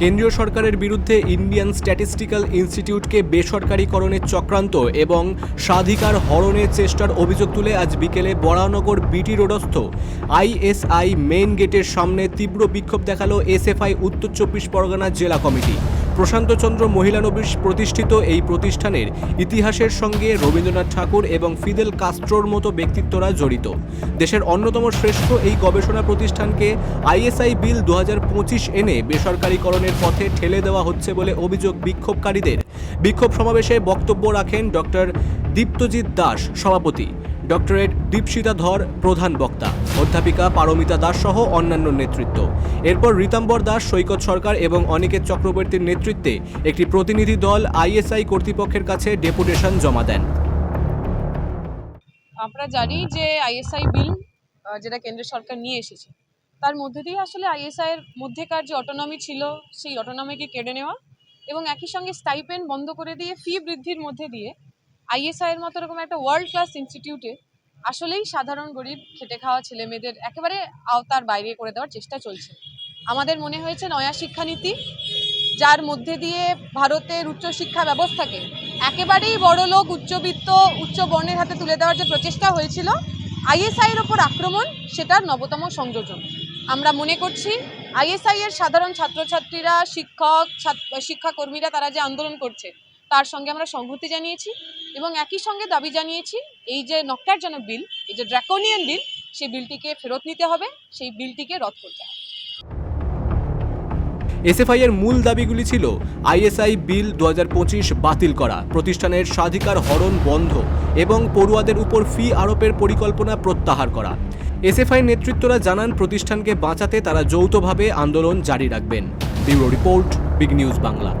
কেন্দ্রীয় সরকারের বিরুদ্ধে ইন্ডিয়ান স্ট্যাটিস্টিক্যাল ইনস্টিটিউটকে বেসরকারীকরণের চক্রান্ত এবং স্বাধিকার হরণের চেষ্টার অভিযোগ তুলে আজ বিকেলে বরানগর বিটি রোডস্থ আইএসআই মেন গেটের সামনে তীব্র বিক্ষোভ দেখাল এসএফআই উত্তর চব্বিশ পরগনা জেলা কমিটি। প্রশান্তচন্দ্র মহিলানবিশ প্রতিষ্ঠিত এই প্রতিষ্ঠানের ইতিহাসের সঙ্গে রবীন্দ্রনাথ ঠাকুর এবং ফিদেল কাস্ট্রোর মতো ব্যক্তিত্বরা জড়িত। দেশের অন্যতম শ্রেষ্ঠ এই গবেষণা প্রতিষ্ঠানকে আইএসআই বিল দু হাজার পঁচিশ এনে বেসরকারীকরণের পথে ঠেলে দেওয়া হচ্ছে বলে অভিযোগ বিক্ষোভকারীদের। বিক্ষোভ সমাবেশে বক্তব্য রাখেন ডক্টর দীপ্তজিৎ দাস, সভাপতি। ডক্টরেট দীপশিতা ধর প্রধান বক্তা, অধ্যাপিকা পারমিতা দাস সহ অন্যান্য নেতৃত্ব। এরপর রীতাম্বর দাস, সৈকত সরকার এবং অনিকেত চক্রবর্তীর নেতৃত্বে একটি প্রতিনিধি দল আইএসআই কর্তৃপক্ষের কাছে ডেপুটেশন জমা দেন। আমরা জানি যে আইএসআই বিল যেটা কেন্দ্র সরকার নিয়ে এসেছে, তার মধ্যে দিয়ে আসলে আইএসআই এর মধ্যেকার যে অটোনমি ছিল, সেই অটোনমিকে কেড়ে নেওয়া এবং একই সঙ্গে স্টাইপেন্ড বন্ধ করে দিয়ে ফি বৃদ্ধির মধ্যে দিয়ে আইএসআই এর মতো এরকম একটা ওয়ার্ল্ড ক্লাস ইনস্টিটিউটে আসলেই সাধারণ গরিব খেটে খাওয়া ছেলে মেয়েদের একেবারে আওতার বাইরে করে দেওয়ার চেষ্টা চলছে। আমাদের মনে হয়েছে নয়া শিক্ষানীতি, যার মধ্যে দিয়ে ভারতের উচ্চশিক্ষা ব্যবস্থাকে একেবারেই বড় লোক উচ্চবিত্ত, উচ্চ বর্ণের হাতে তুলে দেওয়ার যে প্রচেষ্টা হয়েছিল, আইএসআই এর ওপর আক্রমণ সেটার নবতম সংযোজন। আমরা মনে করছি আইএসআই এর সাধারণ ছাত্রছাত্রীরা, শিক্ষক শিক্ষাকর্মীরা তারা যে আন্দোলন করছে, তার সঙ্গে আমরা সংহতি জানিয়েছি। এবং একই সঙ্গে দাবি জানিয়েছি, এই যে নক্কারজনক বিল, এই যে ড্রাকোনিয়ান বিল, সেই বিলটিকে ফেরত নিতে হবে, সেই বিলটিকে রদ করতে হবে। এসএফআই এর মূল দাবিগুলি ছিল আইএসআই বিল দুহাজার পঁচিশ বাতিল করা, প্রতিষ্ঠানের স্বাধিকার হরণ বন্ধ এবং পড়ুয়াদের উপর ফি আরোপের পরিকল্পনা প্রত্যাহার করা। এসএফআই নেতৃত্বরা জানান, প্রতিষ্ঠানকে বাঁচাতে তারা যৌথভাবে আন্দোলন জারি রাখবেন। Bureau report, big news Bangla.